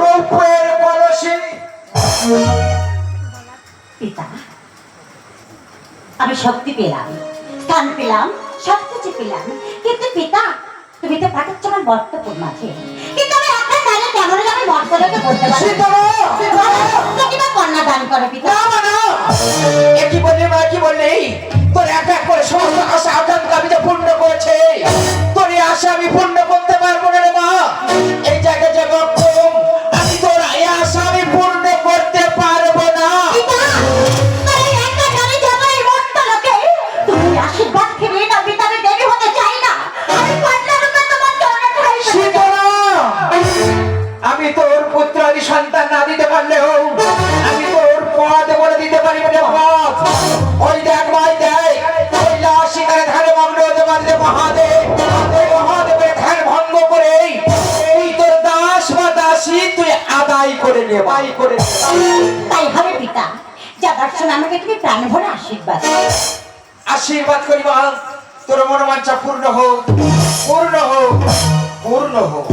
রূপের কলসি। পিতা আমি শক্তি পেলাম স্থান পেলাম সব কিছু পেলাম। কিন্তু পিতা তুমি তো পাঠাচ্ছ আমার বর্তপুর মাঝে কিন্তু আমি আপনার কেমন আমি বলতে পারি। কিংবা কন্যা দান করো পিতা। না মা, না। এ কি বললি মা কি তোর এক এক করে সমস্ত আশা আকাঙ্ক্ষা আমি যে পূর্ণ করেছে তোর আশা আমি পূর্ণ করতে পারব না। আমি তোর পুত্র আদি সন্তান না দিতে পারলেও আমি তোর পদ বলে দিতে পারি বলে পদ ওই দেখ ভাই দেখ ওই লাশ শিকারে ধারে মগ্ন হতে পারলে মহাদেব মহাদেবের ধ্যান ভঙ্গ করে এই তোর দাস বা দাসী তুই আদায় করে নে করে। তাই হবে পিতা আমাকে তুমি প্রাণ ভরে আশীর্বাদ। আশীর্বাদ করি মা তোর মনোমাঞ্ছা পূর্ণ হোক পূর্ণ হোক পূর্ণ হোক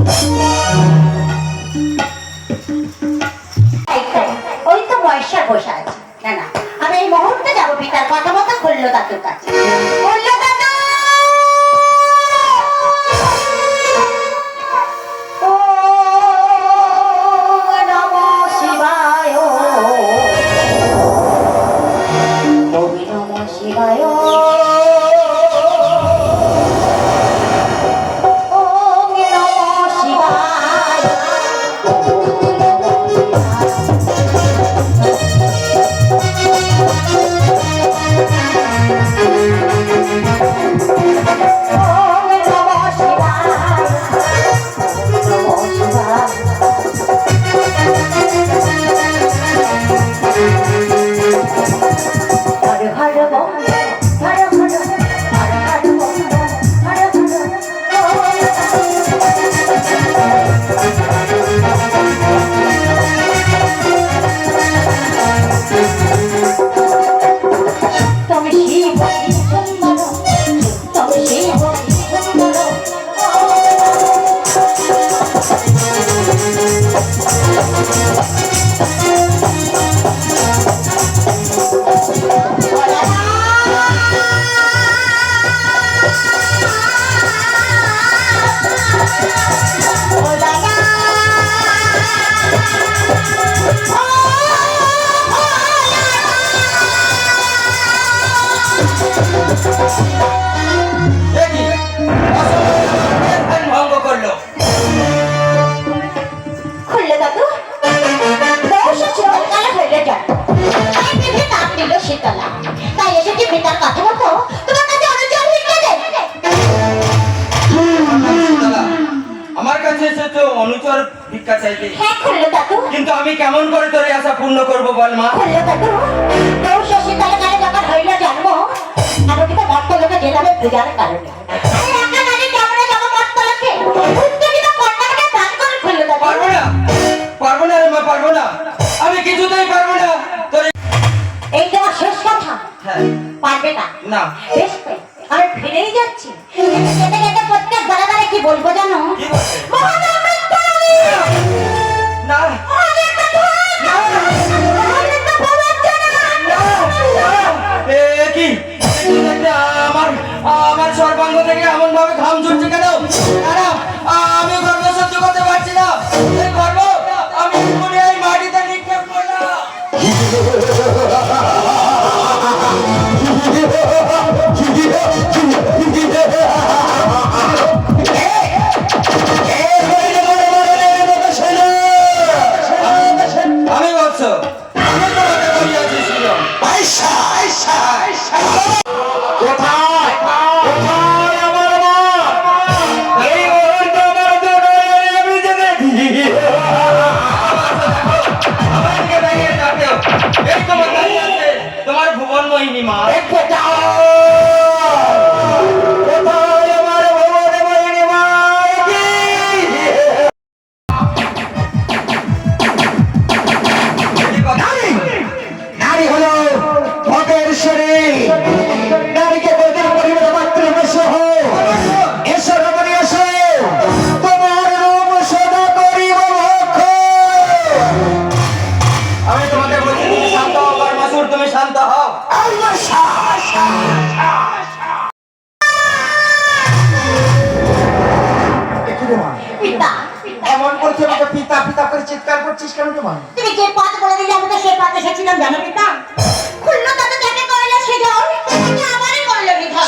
বসে আছে। না না আমি এই মুহূর্তে যাব পিতার কথা মতো দাদুর কাছে। শিবায়। দেখি অনুচর ভিক্ষা চাইতে। হ্যাঁ কিন্তু আমি কেমন করে তোর আশা পূর্ণ করব বল মা? কালে যখন হইল জন্ম আমাকে তো পূজার কারণে। পারব না। পারব না রে মা পারব না। আমি কিছুতেই পারব না। তোর এই- এই তোমার শেষ কথা। হ্যাঁ। পারবে না। না। বেশ তো, আমি ফিরেই যাচ্ছি। যেতে যেতে প্রত্যেক বেলা বেলা কি বলব জানো? মহাদেব 不要 তোমা এমন করছ আমাকে পিতা পিতা করে চিৎকার করছিস কেন তোমার? তুমি যে পথ বলে দিলে আমি তো সেই পথে এসেছিলাম জানো পিতা? খুললো তাতে দেখে কয়লা সে যাও আবার কয়লা বিধা